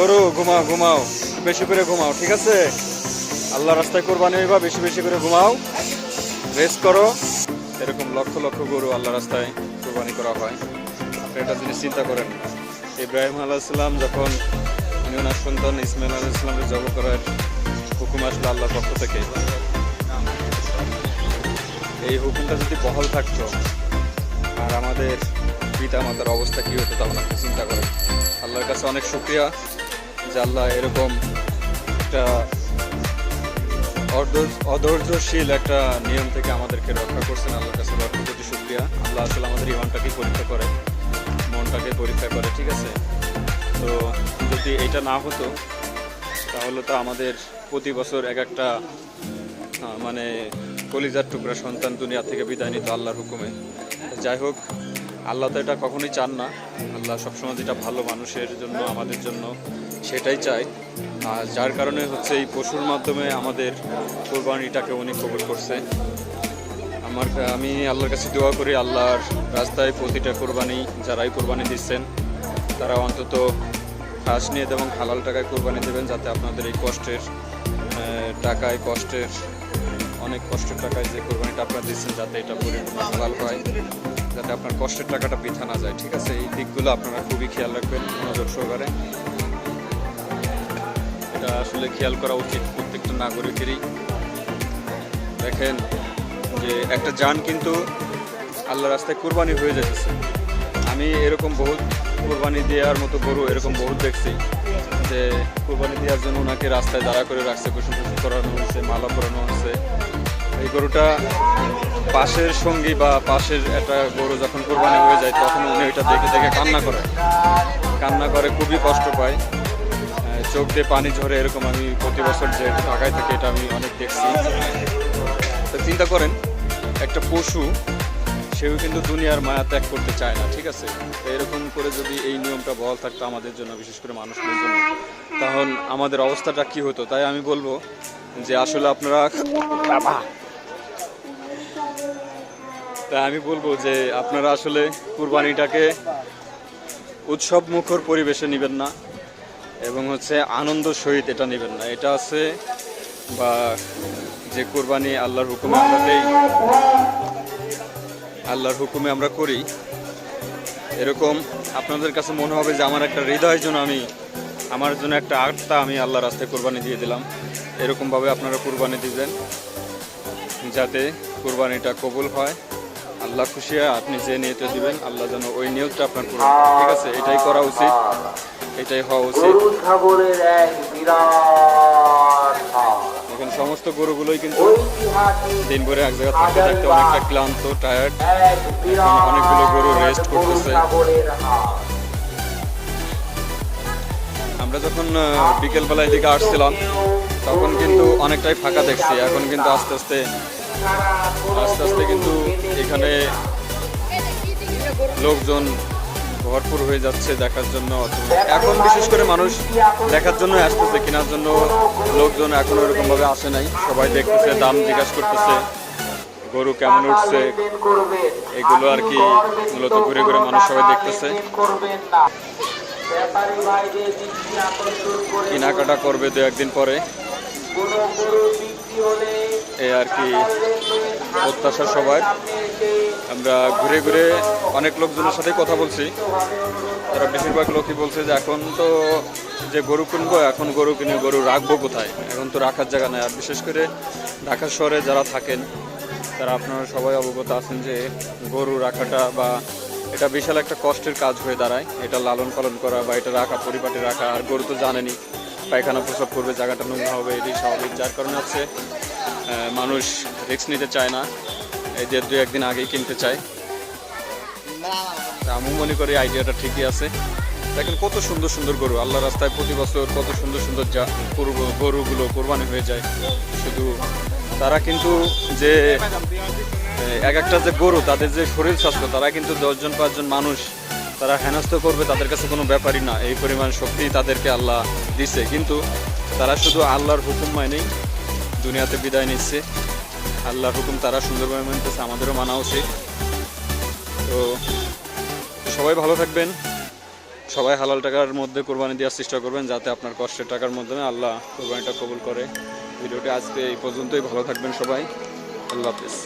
গরু, ঘুমাও ঘুমাও, বেশি করে ঘুমাও, ঠিক আছে? আল্লাহ রাস্তায় কোরবানি হইবা, বেশি বেশি করে ঘুমাও। রেস্ট করো। এরকম লক্ষ লক্ষ গরু আল্লাহ রাস্তায় কোরবানি করা হয়। আপনি একটা জিনিস চিন্তা করেন। ইব্রাহিম আলাইসাল্লাম যখন উনি সন্তান ইসমাইল আলাইসাল্লামের জব করার হুকুম আসলো আল্লাহর পক্ষ থেকে। এই হুকুমটা যদি বহাল থাকতো, আর আমাদের পিতা মাতার অবস্থা কী হতো তখন আপনি চিন্তা করেন। আল্লাহর কাছে অনেক শুক্রিয়া। যে আল্লাহ এরকম একটা অধৈর্য- অধৈর্যশীল একটা নিয়ম থেকে আমাদেরকে রক্ষা করছেন আল্লাহর কাছে লক্ষ কোটি শুক্রিয়া। আল্লাহ আসলে আমাদের ইমানটাকে পরীক্ষা করে, মনটাকে পরীক্ষা করে, ঠিক আছে? তো যদি এটা না হতো, তাহলে তো আমাদের প্রতি বছর এক একটা মানে কলিজার টুকরা সন্তান দুনিয়া থেকে বিদায় নিত আল্লাহর হুকুমে। যাই হোক আল্লাহ তো এটা কখনোই চান না। আল্লাহ সবসময় যেটা ভালো মানুষের জন্য, আমাদের জন্য সেটাই চাই আর যার কারণে হচ্ছে এই পশুর মাধ্যমে আমাদের কোরবানিটাকে উনি কবুল করছে। আমার, আমি আল্লাহর কাছে দোয়া করি, আল্লাহর রাস্তায় প্রতিটা কোরবানি, যারাই কোরবানি দিচ্ছেন, তারা অন্তত হাঁস নিয়ে এবং হালাল টাকায় কোরবানি দেবেন, যাতে আপনাদের এই কষ্টের টাকায় কষ্টের, অনেক কষ্টের টাকায় যে কোরবানিটা আপনারা দিচ্ছেন, যাতে এটা পরিপূর্ণ হালাল হয়। যাতে আপনার কষ্টের টাকাটা বৃথা না যায়, ঠিক আছে? এই দিকগুলো আপনারা খুবই খেয়াল রাখবেন নজর সহকারে। এটা আসলে খেয়াল করা উচিত প্রত্যেকটা নাগরিকেরই। দেখেন যে একটা যান কিন্তু আল্লাহ রাস্তায় কোরবানি হয়ে যেতেছে আমি এরকম বহুত কোরবানি দেওয়ার মতো গরু এরকম বহুত দেখছি যে কোরবানি দেওয়ার জন্য ওনাকে রাস্তায় দাঁড়া করে রাখছে কুসুম কুসুম করানো হয়েছে, মালা পরানো হয়েছে। এই গরুটা পাশের সঙ্গী বা পাশের একটা গরু যখন কোরবানি হয়ে যায়, তখন উনি ওইটা দেখে দেখে কান্না করে। কান্না করে, খুবই কষ্ট পায়। চোখ দিয়ে পানি ঝরে এরকম আমি প্রতি বছর যে ঢাকায় থেকে, এটা আমি অনেক দেখছি। তো চিন্তা করেন, একটা পশু, সেও কিন্তু দুনিয়ার মায়া ত্যাগ করতে চায় না, ঠিক আছে? এরকম করে যদি এই নিয়মটা বহাল থাকতো আমাদের জন্য, বিশেষ করে মানুষদের জন্য তখন আমাদের অবস্থাটা কি হতো? তাই আমি বলব যে আসলে আপনারা! তাই আমি বলব যে আপনারা আসলে কুরবানিটাকে উৎসব মুখর পরিবেশে নেবেন না এবং হচ্ছে আনন্দ সহিত এটা নেবেন না। এটা আছে বা যে কোরবানি আল্লাহর হুকুমে আমরা দেই, আল্লাহর হুকুমে আমরা করি, এরকম আপনাদের কাছে মনে হবে যে আমার একটা হৃদয়ের জন্য আমি, আমার জন্য একটা আত্মা আমি আল্লাহ রাস্তায় কোরবানি দিয়ে দিলাম। এরকমভাবে আপনারা কোরবানি দিবেন, যাতে কোরবানিটা কবুল হয়। আল্লাহ খুশি হয় আপনি যে নিয়তে দিবেন আল্লাহ যেন ওই নিয়তটা আপনার পূরণ ঠিক আছে এটাই করা উচিত। এটাই হওয়া উচিত। এখন সমস্ত গরুগুলোই কিন্তু দিন ভরে এক জায়গায় থাকতে থাকতে অনেকটা ক্লান্ত টায়ার্ড অনেকগুলো গরু রেস্ট করতেছে। আমরা যখন বিকেলবেলা এদিকে আসছিলাম তখন কিন্তু অনেকটাই ফাঁকা দেখছি। এখন কিন্তু আস্তে আস্তে আস্তে আস্তে কিন্তু এখানে লোকজন ভরপুর হয়ে যাচ্ছে দেখার জন্য। এখন বিশেষ করে মানুষ দেখার জন্য আসতেছে, কেনার জন্য লোকজন এখন ওরকম ভাবে আসে নাই। সবাই দেখতেছে, দাম জিজ্ঞাসা করতেছে, গরু কেমন উঠছে? এগুলো আর কি মূলত ঘুরে ঘুরে মানুষ সবাই দেখতেছে। কেনাকাটা করবে দু একদিন পরে। এই আর কি প্রত্যাশা সবার। আমরা ঘুরে ঘুরে অনেক লোকজনের সাথে কথা বলছি। তারা বেশিরভাগ লোকই বলছে যে এখন তো যে গরু কিনবো, এখন গরু কিনে গরু রাখব কোথায়? এখন তো রাখার জায়গা নেই। আর বিশেষ করে ঢাকা শহরে যারা থাকেন, তারা আপনারা সবাই অবগত আছেন যে গরু রাখাটা বা এটা বিশাল একটা কষ্টের কাজ হয়ে দাঁড়ায়। এটা লালন পালন করা বা এটা রাখা, পরিপাটি রাখা, আর গরু তো জানেনি পায়খানা প্রসব করবে, জায়গাটা নোংরা হবে, এটি স্বাভাবিক। যার কারণে হচ্ছে মানুষ রিস্ক নিতে চায় না। এই যে দু একদিন আগেই কিনতে তা আমি মনে করি আইডিয়াটা ঠিকই আছে। দেখেন কত সুন্দর সুন্দর গরু। আল্লাহ রাস্তায় প্রতি বছর কত সুন্দর সুন্দর যা গরুগুলো কোরবানি হয়ে যায়। শুধু তারা কিন্তু যে এক একটা যে গরু, তাদের যে শরীর স্বাস্থ্য, তারা কিন্তু দশজন, পাঁচজন মানুষ তারা হেনস্থ করবে, তাদের কাছে কোনো ব্যাপারই না। এই পরিমাণ শক্তি তাদেরকে আল্লাহ দিছে। কিন্তু তারা শুধু আল্লাহর হুকুম মানেই দুনিয়াতে বিদায় নিচ্ছে। আল্লাহর হুকুম, তারা সুন্দরভাবে মানতেছে, আমাদেরও মানা উচিত। তো সবাই ভালো থাকবেন, সবাই হালাল টাকার মধ্যে কোরবানি দেওয়ার চেষ্টা করবেন, যাতে আপনার কষ্টের টাকার মাধ্যমে আল্লাহ কোরবানিটা কবুল করে। ভিডিওটি আজকে এই পর্যন্তই, ভালো থাকবেন সবাই, আল্লাহ হাফিজ।